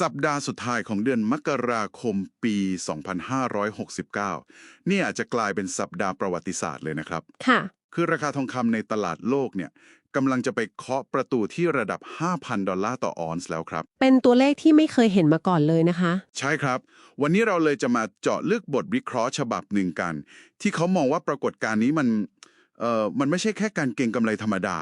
สัปดาห์สุดท้ายของเดือนมกราคมปี 2569 นี่อาจจะกลายเป็นสัปดาห์ประวัติศาสตร์เลยนะครับ ค่ะ คือราคาทองคำในตลาดโลกเนี่ยกำลังจะไปเคาะประตูที่ระดับ 5,000 ดอลลาร์ต่อออนซ์แล้วครับ เป็นตัวเลขที่ไม่เคยเห็นมาก่อนเลยนะคะ ใช่ครับ วันนี้เราเลยจะมาเจาะลึกบทวิเคราะห์ฉบับหนึ่งกัน ที่เขามองว่าปรากฏการณ์นี้มัน เอ่อ มันไม่ใช่แค่การเก็งกำไรธรรมดา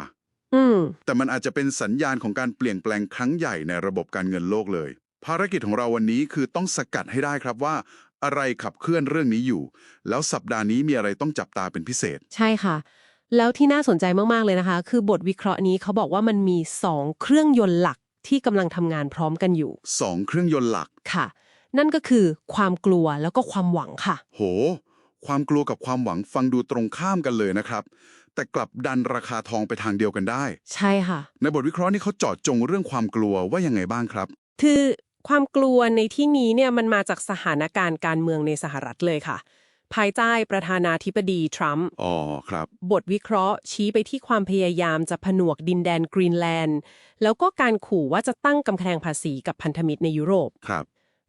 อืมแต่มันอาจจะเป็นสัญญาณของการเปลี่ยนแปลงครั้งใหญ่ในระบบการเงินโลกเลย ภารกิจของเราวันนี้คือต้องสกัดให้ได้ครับว่า อะไรขับเคลื่อนเรื่องนี้อยู่ แล้วสัปดาห์นี้มีอะไรต้องจับตาเป็นพิเศษ ใช่ค่ะ แล้วที่น่าสนใจมาก ๆ เลยนะคะ คือบทวิเคราะห์นี้เขาบอกว่ามันมี 2 เครื่องยนต์หลักที่กำลังทำงานพร้อมกันอยู่ 2 เครื่องยนต์หลักค่ะ นั่นก็คือความกลัวแล้วก็ความหวังค่ะ โห ความกลัวกับความหวังฟังดูตรงข้ามกันเลยนะครับ แต่กลับดันราคาทองไปทางเดียวกันได้ ใช่ค่ะ ในบทวิเคราะห์นี้เขาเจาะจงเรื่องความกลัวว่ายังไงบ้างครับ คือความกลัวในที่นี้เนี่ยมันมาจากสถานการณ์การเมืองในสหรัฐเลยค่ะ ภายใต้ประธานาธิบดีทรัมป์อ๋อครับ บทวิเคราะห์ชี้ไปที่ความพยายามจะผนวกดินแดนกรีนแลนด์ แล้วก็การขู่ว่าจะตั้งกำแพงภาษีกับพันธมิตรในยุโรป ครับ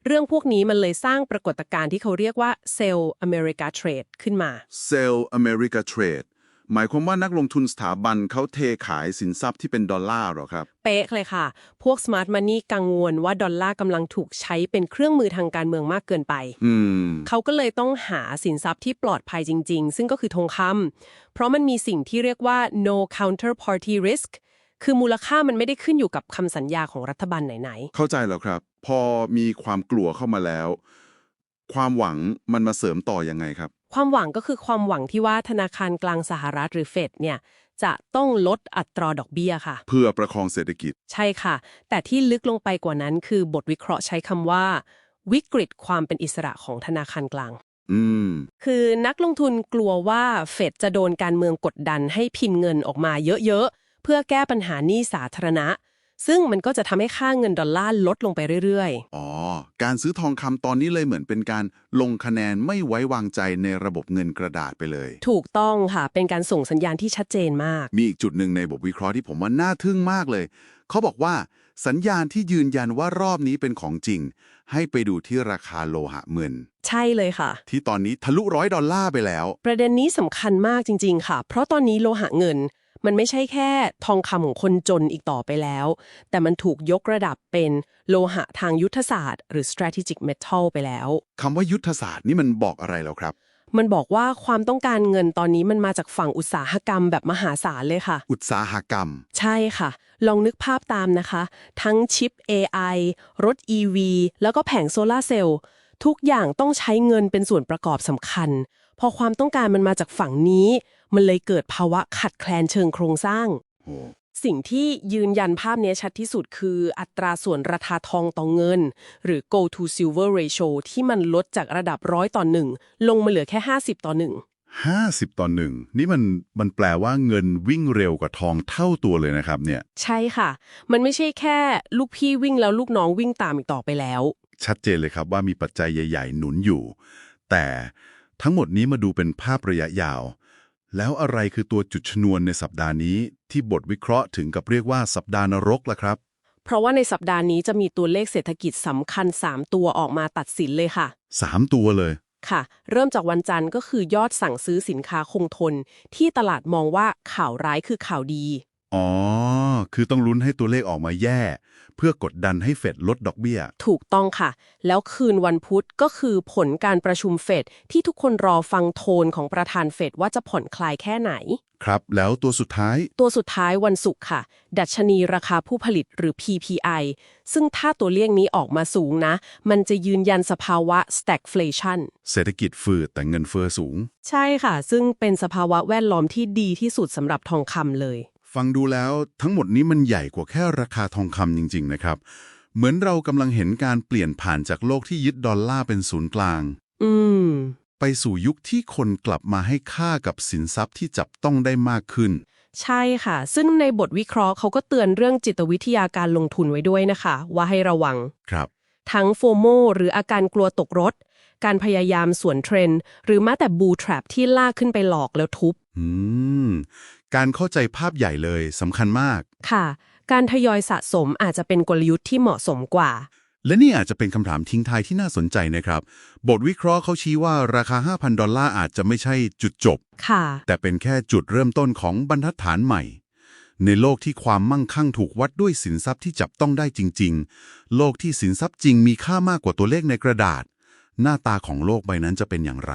เรื่องพวกนี้มันเลยสร้างปรากฏการณ์ที่เขาเรียกว่าเซลล์อเมริกาเทรดขึ้นมา เซลอเมริกาเทรด หมายความว่านักลงทุนสถาบันเขาเทขายสินทรัพย์ที่เป็นดอลลาร์เหรอครับ เป๊ะเลยค่ะ พวก Smart Money กังวลว่าดอลลาร์กำลังถูกใช้เป็นเครื่องมือทางการเมืองมากเกินไป อืม เขาก็เลยต้องหาสินทรัพย์ที่ปลอดภัยจริง ๆ ซึ่งก็คือทองคำเพราะมันมีสิ่งที่เรียกว่า no counterparty risk คือมูลค่ามันไม่ได้ขึ้นอยู่กับคำสัญญาของรัฐบาลไหนเข้าใจแล้วครับ พอมีความกลัวเข้ามาแล้ว ความหวังมันมาเสริมต่อยังไงครับๆ ความหวังก็คือความหวังที่ว่าธนาคารกลางสหรัฐหรือเฟดเนี่ยจะต้องลดอัตราดอกเบี้ยค่ะ เพื่อประคองเศรษฐกิจ ใช่ค่ะ แต่ที่ลึกลงไปกว่านั้นคือบทวิเคราะห์ใช้คำว่า วิกฤตความเป็นอิสระของธนาคารกลาง อืม คือนักลงทุนกลัวว่าเฟดจะโดนการเมืองกดดันให้พิมพ์เงินออกมาเยอะๆ เพื่อแก้ปัญหาหนี้สาธารณะ ซึ่งมันก็จะทำให้ค่าเงินดอลลาร์ลดลงไปเรื่อยอ๋อ การซื้อทองคำตอนนี้เลยเหมือนเป็นการลงคะแนนไม่ไว้วางใจในระบบเงินกระดาษไปเลย ๆ ถูกต้องค่ะ เป็นการส่งสัญญาณที่ชัดเจนมาก มีอีกจุดหนึ่งในบทวิเคราะห์ที่ผมว่าน่าทึ่งมากเลย เขาบอกว่าสัญญาณที่ยืนยันว่ารอบนี้เป็นของจริง ให้ไปดูที่ราคาโลหะเงิน ใช่เลยค่ะ ที่ตอนนี้ทะลุร้อยดอลลาร์ไปแล้ว ประเด็นนี้สำคัญมากจริง ๆ ค่ะ เพราะตอนนี้โลหะเงิน มันไม่ใช่แค่ทองคำของคนจนอีกต่อไปแล้ว แต่มันถูกยกระดับเป็นโลหะทางยุทธศาสตร์ หรือ strategic metal ไปแล้วคำว่ายุทธศาสตร์นี่มันบอกอะไรแล้วครับ มันบอกว่าความต้องการเงินตอนนี้มันมาจากฝั่งอุตสาหกรรมแบบมหาศาลเลยค่ะ อุตสาหกรรม ใช่ค่ะ ลองนึกภาพตามนะคะ ทั้งชิป AI รถ EV แล้วก็แผงโซลาร์เซลล์ทุกอย่างต้องใช้เงินเป็นส่วนประกอบสำคัญ พอความต้องการมันมาจากฝั่งนี้ มันเลยเกิดภาวะขัดแคลนเชิงโครงสร้างโอ้สิ่งที่ยืนยันภาพนี้ชัดที่สุดคืออัตราส่วนราคาทองต่อเงิน หรือ go to silver ratio ที่มันลดจากระดับร้อยต่อหนึ่งลงมาเหลือแค่ 50 ต่อหนึ่งห้าสิบต่อหนึ่งนี่มันมันแปลว่าเงินวิ่งเร็วกว่าทองเท่าตัวเลยนะครับเนี่ย ใช่ค่ะ มันไม่ใช่แค่ลูกพี่วิ่งแล้วลูกน้องวิ่งตามอีกต่อไปแล้ว ชัดเจนเลยครับว่ามีปัจจัยใหญ่ ๆ หนุนอยู่ แต่ทั้งหมดนี้มาดูเป็นภาพระยะยาว แล้วอะไรคือตัวจุดชนวนในสัปดาห์นี้ ที่บทวิเคราะห์ถึงกับเรียกว่าสัปดาห์นรกล่ะครับ เพราะว่าในสัปดาห์นี้จะมีตัวเลขเศรษฐกิจสำคัญ 3 ตัวออกมาตัดสินเลยค่ะสามตัวเลย ค่ะ เริ่มจากวันจันทร์ก็คือยอดสั่งซื้อสินค้าคงทน ที่ตลาดมองว่าข่าวร้ายคือข่าวดี อ๋อ คือต้องลุ้นให้ตัวเลขออกมาแย่ เพื่อกดดันให้เฟดลดดอกเบี้ย ถูกต้องค่ะ แล้วคืนวันพุธก็คือผลการประชุมเฟดที่ทุกคนรอฟังโทนของประธานเฟดว่าจะผ่อนคลายแค่ไหน ครับ แล้วตัวสุดท้าย ตัวสุดท้ายวันศุกร์ค่ะ ดัชนีราคาผู้ผลิตหรือ PPI ซึ่งถ้าตัวเลขนี้ออกมาสูงนะ มันจะยืนยันสภาวะ stagflation เศรษฐกิจฝืดแต่เงินเฟอ้อสูง ใช่ค่ะ ซึ่งเป็นสภาวะแวดล้อมที่ดีที่สุดสำหรับทองคำเลย ฟังดูแล้วทั้งหมดนี้มันใหญ่กว่าแค่ราคาทองคำจริง ๆ นะครับ เหมือนเรากำลังเห็นการเปลี่ยนผ่านจากโลกที่ยึดดอลลาร์เป็นศูนย์กลาง อืม ไปสู่ยุคที่คนกลับมาให้ค่ากับสินทรัพย์ที่จับต้องได้มากขึ้น ใช่ค่ะ ซึ่งในบทวิเคราะห์เขาก็เตือนเรื่องจิตวิทยาการลงทุนไว้ด้วยนะคะ ว่าให้ระวัง ครับ ทั้งโฟโมหรืออาการกลัวตกรถ การพยายามสวนเทรนด์หรือแม้แต่บูทรัพที่ลากขึ้นไปหลอกแล้วทุบ อืม การเข้าใจภาพใหญ่เลยสำคัญมาก ค่ะ การทยอยสะสมอาจจะเป็นกลยุทธ์ที่เหมาะสมกว่า และนี่อาจจะเป็นคำถามทิ้งท้ายที่น่าสนใจนะครับ บทวิเคราะห์เขาชี้ว่าราคา 5,000 ดอลลาร์อาจจะไม่ใช่จุดจบ ค่ะ แต่เป็นแค่จุดเริ่มต้นของบรรทัดฐานใหม่ ในโลกที่ความมั่งคั่งถูกวัดด้วยสินทรัพย์ที่จับต้องได้จริง ๆ โลกที่สินทรัพย์จริงมีค่ามากกว่าตัวเลขในกระดาษ หน้าตาของโลกใบนั้นจะเป็นอย่างไร